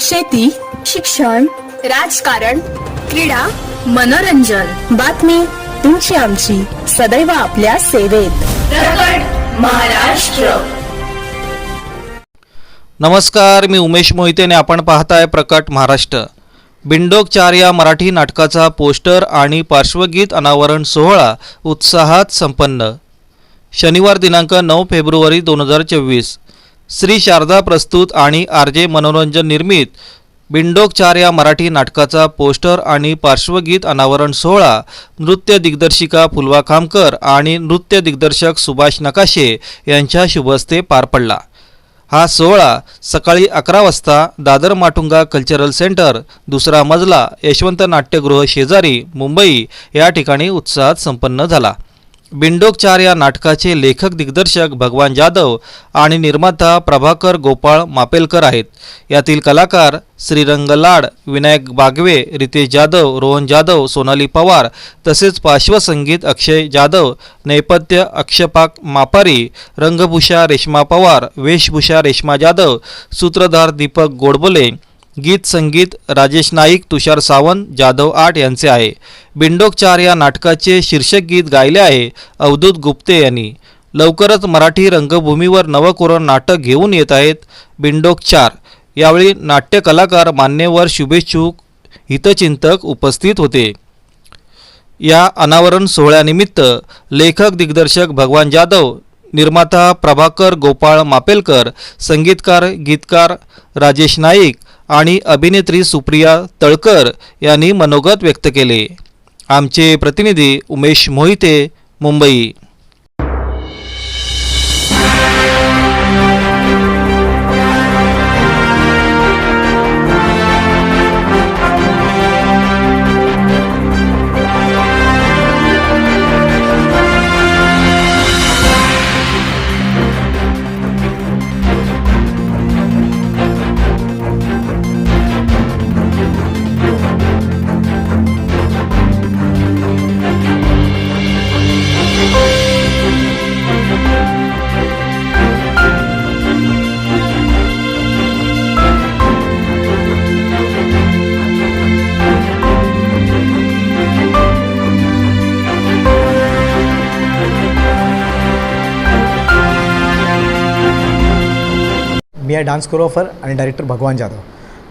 शेती शिक्षण राजकारण क्रीडा मनोरंजन. बातमी तुमची आमची. सदैव आपल्या सेवेत. प्रकट महाराष्ट्र. नमस्कार मी उमेश मोहिते आणि आपण पाहताय प्रकट महाराष्ट्र. बिंडोक चार या मराठी नाटकाचा पोस्टर आणि पार्श्वगीत अनावरण सोहळा उत्साहात संपन्न. शनिवार दिनांक नऊ फेब्रुवारी दोन हजार चोवीस. श्री शारदा प्रस्तुत आणि आर जे मनोरंजन निर्मित बिंडोकचार या मराठी नाटकाचा पोस्टर आणि पार्श्वगीत अनावरण सोहळा नृत्य दिग्दर्शिका फुलवा खामकर आणि नृत्य दिग्दर्शक सुभाष नकाशे यांच्या शुभस्ते पार पडला. हा सोहळा सकाळी अकरा वाजता दादर माटुंगा कल्चरल सेंटर दुसरा मजला यशवंत नाट्यगृह शेजारी मुंबई या ठिकाणी उत्साहात संपन्न झाला. बिंडोकचार या नाटकाचे लेखक दिग्दर्शक भगवान जाधव आणि निर्माता प्रभाकर गोपाळ मापेलकर आहेत. यातील कलाकार श्रीरंग लाड विनायक बागवे रितेश जाधव रोहन जाधव सोनाली पवार तसेच पार्श्वसंगीत अक्षय जाधव नेपथ्य अक्षपाक मापारी रंगभूषा रेश्मा पवार वेशभूषा रेश्मा जाधव सूत्रधार दीपक गोडबोले गीत संगीत राजेश नाईक तुषार सावंत जाधव आट यांचे आहे. बिंडोकचार या नाटकाचे शीर्षक गीत गायले आहे अवधूत गुप्ते यांनी. लवकरच मराठी रंगभूमीवर नवकोरण नाटक घेऊन येत आहेत बिंडोकचार यावेळी नाट्य कलाकार मान्यवर शुभेच्छुक हितचिंतक उपस्थित होते. या अनावरण सोहळ्यानिमित्त लेखक दिग्दर्शक भगवान जाधव निर्माता प्रभाकर गोपाळ मापेलकर संगीतकार गीतकार राजेश नाईक आणि अभिनेत्री सुप्रिया तळकर यांनी मनोगत व्यक्त केले. आमचे प्रतिनिधी उमेश मोहिते मुंबई. मी आहे डान्स कोरिओग्राफर आणि डायरेक्टर भगवान जाधव.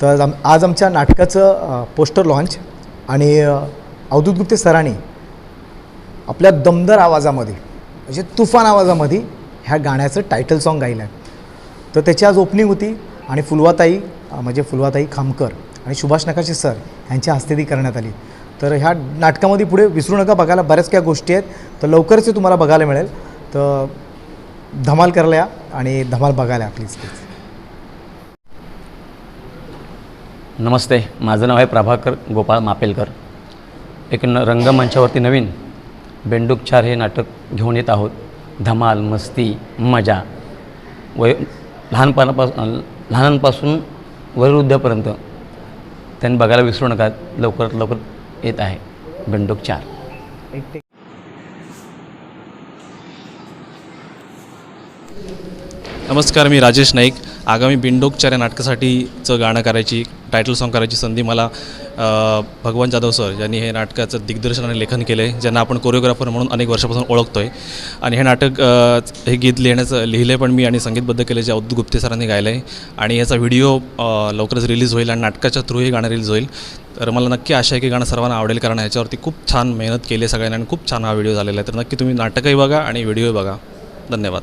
तर आम आज आमच्या नाटकाचं पोस्टर लॉन्च आणि अवधूत गुप्ते सरांनी आपल्या दमदार आवाजामध्ये म्हणजे तुफान आवाजामध्ये ह्या गाण्याचं टायटल सॉन्ग गायलं आहे तर त्याची आज ओपनिंग होती आणि फुलवाताई म्हणजे फुलवाताई खामकर आणि सुभाष नकाशे सर यांच्या हस्ते ती करण्यात आली. तर ह्या नाटकामध्ये पुढे विसरू नका बघायला बऱ्याच काही गोष्टी आहेत. तर लवकरच ते तुम्हाला बघायला मिळेल. तर धमाल करायला आणि धमाल बघायला प्लीज प्लीज नमस्ते माझं नाव आहे प्रभाकर गोपाळ मापेलकर. एक न रंगमंचावरती नवीन बेंडुकचार हे नाटक घेऊन येत आहोत. धमाल मस्ती मजा. वय लहानपणापासून लहानांपासून वयोवृद्धापर्यंत त्यांनी बघायला विसरू नका लवकरात लवकर येत आहे बेंडुकचार. नमस्कार मी राजेश नाईक. आगामी बिंडोकच्या नाटकासाठीचं गाणं करायची टायटल सॉन्ग करायची संधी मला भगवान जाधव सर यांनी हे नाटकाचं दिग्दर्शन आणि लेखन केलं आहे ज्यांना आपण कोरिओग्राफर म्हणून अनेक वर्षापासून ओळखतो आहे आणि हे नाटक हे गीत लिहिण्याचं लिहिलं पण मी आणि संगीतबद्ध केले जे अवधूत गुप्ते सरांनी गायलं आहे आणि याचा व्हिडिओ लवकरच रिलीज होईल आणि नाटकाच्या थ्रू हे गाणं रिलीज होईल. तर मला नक्की आशा आहे की गाणं सर्वांना आवडेल कारण ह्याच्यावरती खूप छान मेहनत केली आहे सगळ्यांनी आणि खूप छान हा व्हिडिओ झालेला आहे. तर नक्की तुम्ही नाटकही बघा आणि व्हिडिओही बघा. धन्यवाद.